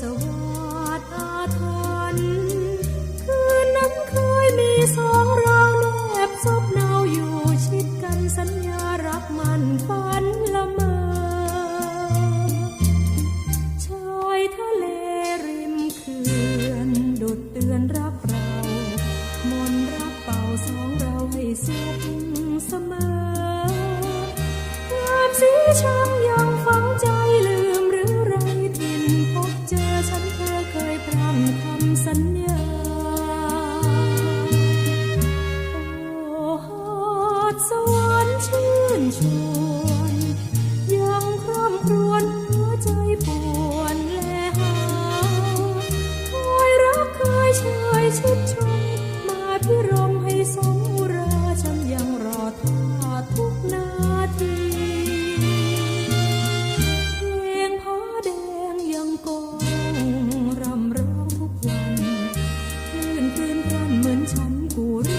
สวัสดิ์อาทรคืนนั้นเคยมีสองเราแอบซบเนาอยู่ชิดกันสัญญารักมันฝันละเมอชายทะเลริมเขื่อนดุดเตือนรักเรา มนรักเป่าสองเราให้สุขเสมอ สวรรค์ชื่นชวนยังคร่ำครวญหัวใจปวนและหาคอยรักเคยเชยชิดชมมาพิรมให้สมราฉันยังรอท่าทุกนาทีเพลงผ้าแดงยังกองรำร้องทุกวันคลื่นคลื่นพร่ำเหมือนฉันกูร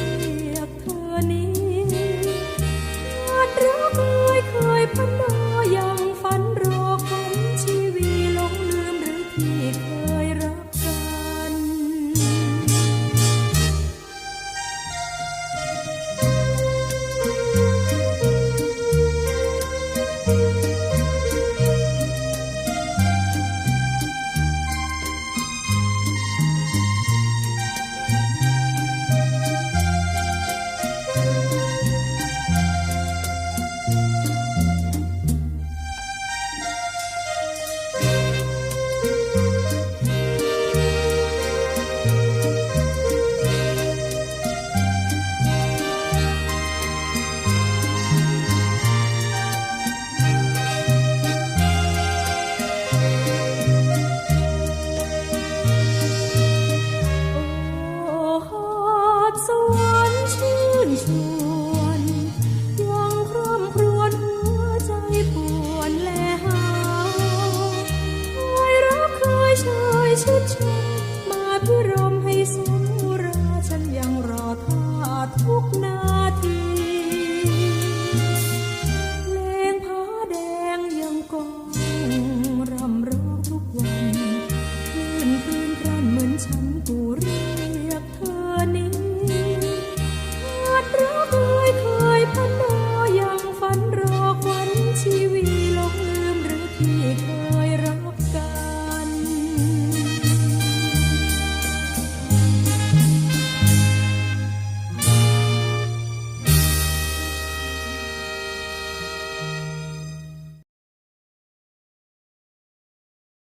ชยชิดชมมาพิรมให้สม